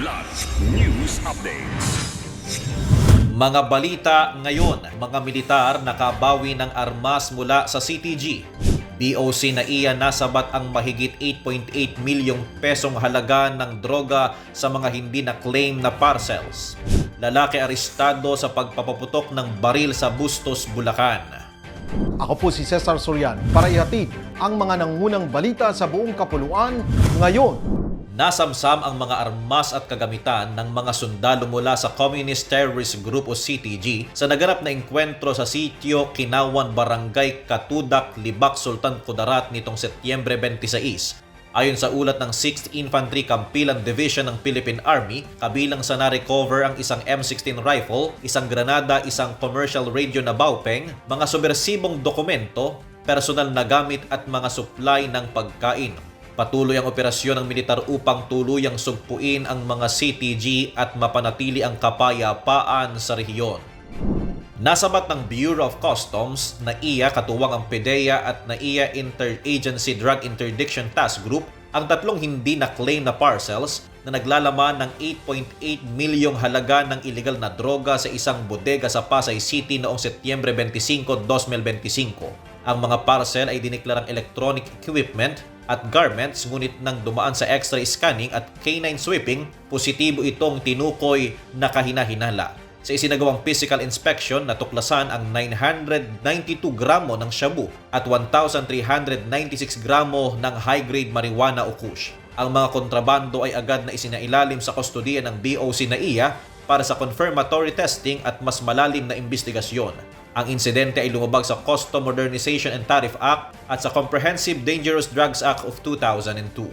Kidlat News Updates. Mga balita ngayon, mga militar nakabawi ng armas mula sa CTG. BOC na iya nasabat ang mahigit 8.8 milyong pesong halaga ng droga sa mga hindi na claim na parcels. Lalaki arestado sa pagpapaputok ng baril sa Bustos, Bulacan. Ako po si Cesar Sorian para ihatid ang mga nangunang balita sa buong kapuluan ngayon. Nasamsam ang mga armas at kagamitan ng mga sundalo mula sa Communist Terrorist Group o CTG sa naganap na engkwentro sa sitio Kinawan, Barangay Katudak, Libak, Sultan Kudarat nitong Setyembre 26. Ayon sa ulat ng 6th Infantry Kampilan Division ng Philippine Army, kabilang sa na-recover ang isang M16 rifle, isang granada, isang commercial radio na baupeng, mga subversibong dokumento, personal na gamit at mga supply ng pagkain. Patuloy ang operasyon ng militar upang tuluyang sugpuin ang mga CTG at mapanatili ang kapayapaan sa rehiyon. Nasabat ng Bureau of Customs na iya katuwang ang PDEA at na iya Interagency Drug Interdiction Task Group ang tatlong hindi na claim na parcels na naglalaman ng 8.8 milyong halaga ng illegal na droga sa isang bodega sa Pasay City noong Setyembre 25, 2025. Ang mga parcel ay diniklarang electronic equipment at garments ngunit nang dumaan sa x-ray scanning at canine sweeping, positibo itong tinukoy na kahinahinala. Sa isinagawang physical inspection, natuklasan ang 992 gramo ng shabu at 1,396 gramo ng high-grade marijuana o kush. Ang mga kontrabando ay agad na isinailalim sa kustodiya ng BOC na iya para sa confirmatory testing at mas malalim na investigasyon. Ang insidente ay lumabag sa Custom Modernization and Tariff Act at sa Comprehensive Dangerous Drugs Act of 2002.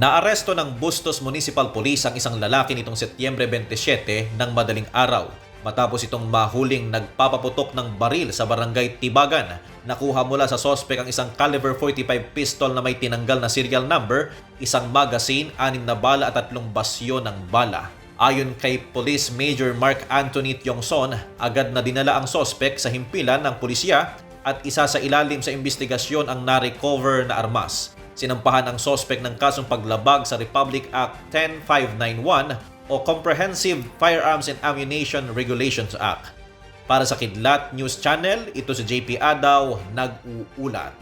Naaresto ng Bustos Municipal Police ang isang lalaki nitong Setyembre 27 ng madaling araw matapos itong mahuling nagpapaputok ng baril sa barangay Tibagan. Nakuha mula sa sospek ang isang caliber 45 pistol na may tinanggal na serial number, isang magazine, anim na bala at tatlong basyo ng bala. Ayon kay Police Major Mark Anthony Tiongson, agad na dinala ang sospek sa himpilan ng pulisya at isa sa ilalim sa investigasyon ang na-recover na armas. Sinampahan ang sospek ng kasong paglabag sa Republic Act 10591 o Comprehensive Firearms and Ammunition Regulations Act. Para sa Kidlat News Channel, ito si JP Adaw, nag-uulat.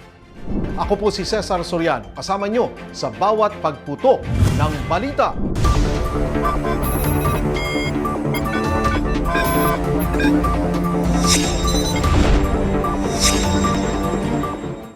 Ako po si Cesar Sorian, kasama nyo sa bawat pagputo ng balita. Música